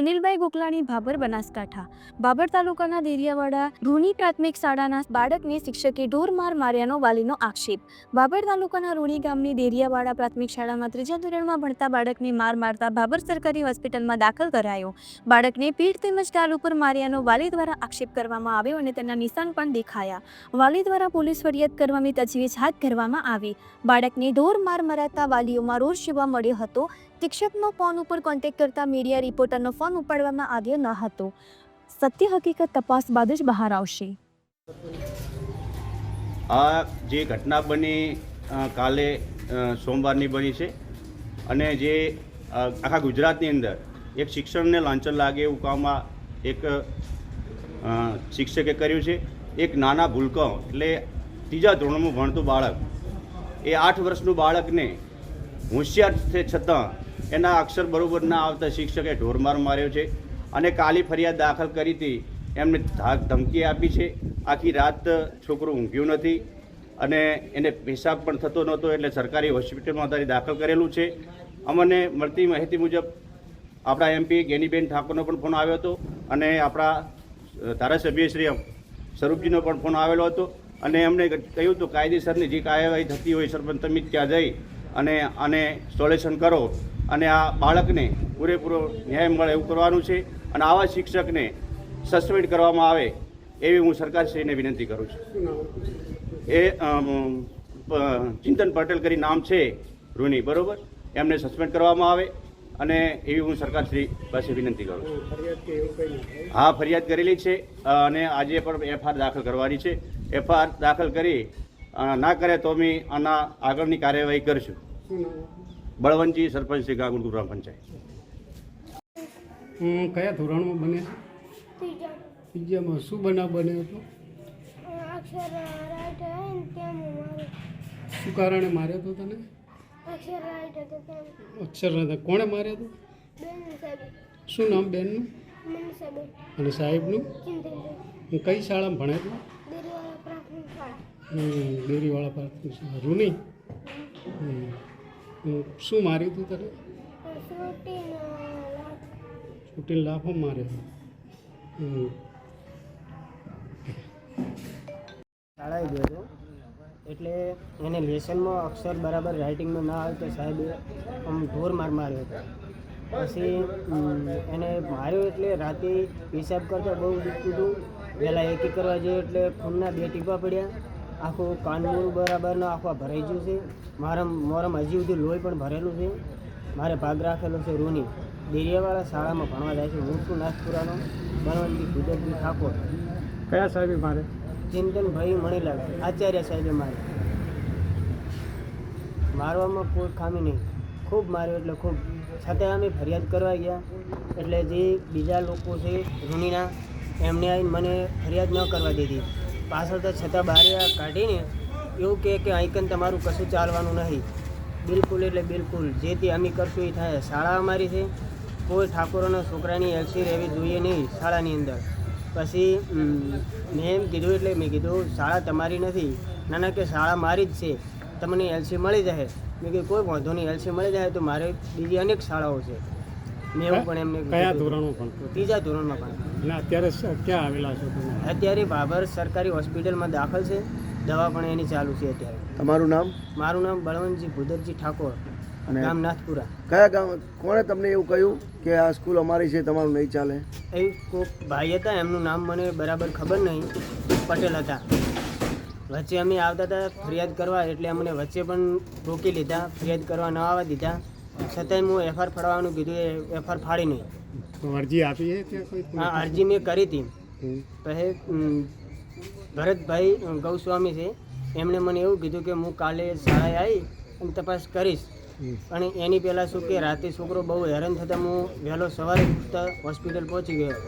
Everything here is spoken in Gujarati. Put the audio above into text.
સુનિલભાઈ ગોકલાણી ભાભર બનાસકાંઠા. ભાભર તાલુકાના દેરિયાવાડા રૂણી પ્રાથમિક શાળાના બાળકને શિક્ષકે ઢોર માર માર્યાનો વાલીનો આક્ષેપ. ભાભર તાલુકાના રૂણી ગામની દેરિયાવાડા પ્રાથમિક શાળામાં ત્રીજા ધોરણમાં ભણતા બાળકને માર મારતા ભાભર સરકારી હોસ્પિટલમાં દાખલ કરાયો. બાળકને પીઠ તેમજ ગાલ ઉપર માર્યાનો વાલી દ્વારા આક્ષેપ કરવામાં આવ્યો અને તેના નિશાન પણ દેખાયા. વાલી દ્વારા પોલીસ ફરિયાદ કરવાની તજવીજ હાથ ધરવામાં આવી. બાળકને ઢોર માર મરાતા વાલીઓમાં રોષ જોવા મળ્યો હતો. શિક્ષકનો ફોન ઉપર કોન્ટેક્ટ કરતા મીડિયા રિપોર્ટરનો ફોન ઉપાડવામાં આવ્યો ન હતો. સત્ય હકીકત તપાસ બાદ જ બહાર આવશે. આ જે ઘટના બની કાલે સોમવારની બની છે અને જે આખા ગુજરાતની અંદર એક શિક્ષણને લાંચન લાગે એવું કામમાં એક શિક્ષકે કર્યું છે. એક નાના ભૂલકાઓ એટલે ત્રીજા ધોરણમાં ભણતું બાળક એ આઠ વર્ષનું બાળકને હોશિયાર છે છતાં એના અક્ષર બરોબર ના આવતા શિક્ષકે ઢોરમાર માર્યો છે અને કાલી ફરિયાદ દાખલ કરી હતી. એમને ધમકી આપી છે. આખી રાત છોકરું ઊંઘ્યું નથી અને એને પેશાબ પણ થતો નહોતો એટલે સરકારી હોસ્પિટલમાં અત્યારે દાખલ કરેલું છે. અમને મળતી માહિતી મુજબ આપણા એમપી ગેનીબેન ઠાકોરનો પણ ફોન આવ્યો હતો અને આપણા ધારાસભ્ય શ્રી સ્વરૂપજીનો પણ ફોન આવેલો હતો અને એમણે કહ્યું હતું, કાયદેસરની જે કાર્યવાહી થતી હોય, સરપંચ તમે ત્યાં જઈ અને આને સોલ્યુશન કરો. અને આ બાળકને પૂરેપૂરો ન્યાય મળે એવું કરવાનું છે અને આવા શિક્ષકને સસ્પેન્ડ કરવામાં આવે એવી હું સરકારશ્રીને વિનંતી કરું છું. એ ચિંતન પટેલ કરી નામ છે રૂની બરોબર? એમને સસ્પેન્ડ કરવામાં આવે અને એવી હું સરકારશ્રી પાસે વિનંતી કરું છું. હા ફરિયાદ કરેલી છે અને આજે પણ એફઆર દાખલ કરવાની છે. એફઆર દાખલ કરી ના કરે તો અમે આના આગળની કાર્યવાહી કરશું. બળવંતજી સરપંચ શ્રી ગાગુલ ગ્રામ પંચાયત. હું કયા ધોરણમાં બને છે? ત્રીજામાં શું બનાવ બન્યો હતો? શું કારણે માર્યો હતો તને? અક્ષર કોણે માર્યો હતો? શું નામ બેનનું? અને સાહેબનું? હું કઈ શાળામાં ભણે હતું? દેરીવાળા પ્રાથમિક શાળા. ડેરીવાળા પ્રાથમિક શાળા. રૂની? શું માર્યું હતું તને છૂટીને લાફો માર્યો. શાળાએ ગયો હતો. એટલે એને લેસનમાં અક્ષર બરાબર રાઇટિંગમાં ના આવે તો સાહેબે આમ ઢોર માર માર્યો હતો. પછી એને માર્યો એટલે રાતે પેશાબ કરતા બહુ દુખતું હતું પહેલાં એકી કરવા જોઈએ એટલે ખૂનના બે ટીપા પડ્યા. આખું કાનમૂળ બરાબરનો આખો ભરાઈ ગયું છે. મારા મોરમ હજી સુધી લોહી પણ ભરેલું છે. મારે ભાગ રાખેલો છે રૂની. દેરિયાવાળા શાળામાં ભણવા જાય છે. હું છું નાથપુરાનો બનવંતી કુદરતી ઠાકોર. કયા સાહેબે મારે? ચિંતનભાઈ મણીલાલ આચાર્ય સાહેબે મારે. મારવામાં કોઈ ખામી નહીં. ખૂબ માર્યો એટલે ખૂબ. છતાં અમે ફરિયાદ કરવા ગયા. એટલે જે બીજા લોકો છે રૂનીના એમને આવીને મને ફરિયાદ ન કરવા દીધી. પાછળ તો છતાં બહાર કાઢીને એવું કહે કે આઈકન તમારું કશું ચાલવાનું નહીં. બિલકુલ એટલે બિલકુલ. જે તે અમે કરશું એ થાય. શાળા અમારી છે. કોઈ ઠાકોરોના છોકરાની એલસી રહેવી જોઈએ નહીં શાળાની અંદર. પછી મેં એમ કીધું એટલે મેં કીધું શાળા તમારી નથી. ના ના કે શાળા મારી જ છે. તમને એલસી મળી જાય. મેં કીધું કોઈ વાંધો નહીં. એલસી મળી જાય તો મારે બીજી અનેક શાળાઓ છે. મેં એવું પણ એમને ધોરણમાં ત્રીજા ધોરણમાં પણ. અને અત્યારે શ- ક્યાં આવેલા છો તમે? અત્યારે બાબર સરકારી હોસ્પિટલમાં દાખલ છે. દવા પણ એની ચાલુ છે અત્યારે. તમારું નામ? મારું નામ બળવંતજી ભુદરજી ઠાકોર અને ગામ નાથપુરા. કયા ગામ કોણે તમને એવું કહ્યું કે આ સ્કૂલ અમારી છે તમારું નહીં ચાલે? એ કોઈક ભાઈ હતા એમનું નામ મને બરાબર ખબર નહીં. પટેલ હતા. વચ્ચે અમે આવતા હતા ફરિયાદ કરવા એટલે અમને વચ્ચે પણ રોકી લીધા ફરિયાદ કરવા ન આવવા દીધા. છતાંય હું એફઆર ફાડવાનું કીધું એ એફઆર ફાડી નહીં. તો અરજી આપી છે કોઈ આ અરજી મેં કરી હતી. પછી ભરતભાઈ ગૌસ્વામી છે. એમણે મને એવું કીધું કે હું કાલે શાળાએ આવી અને તપાસ કરીશ. અને એની પહેલાં શું કે રાતે છોકરો બહુ હેરાન થતાં હું વહેલો સવારે ઉઠતા હોસ્પિટલ પહોંચી ગયો.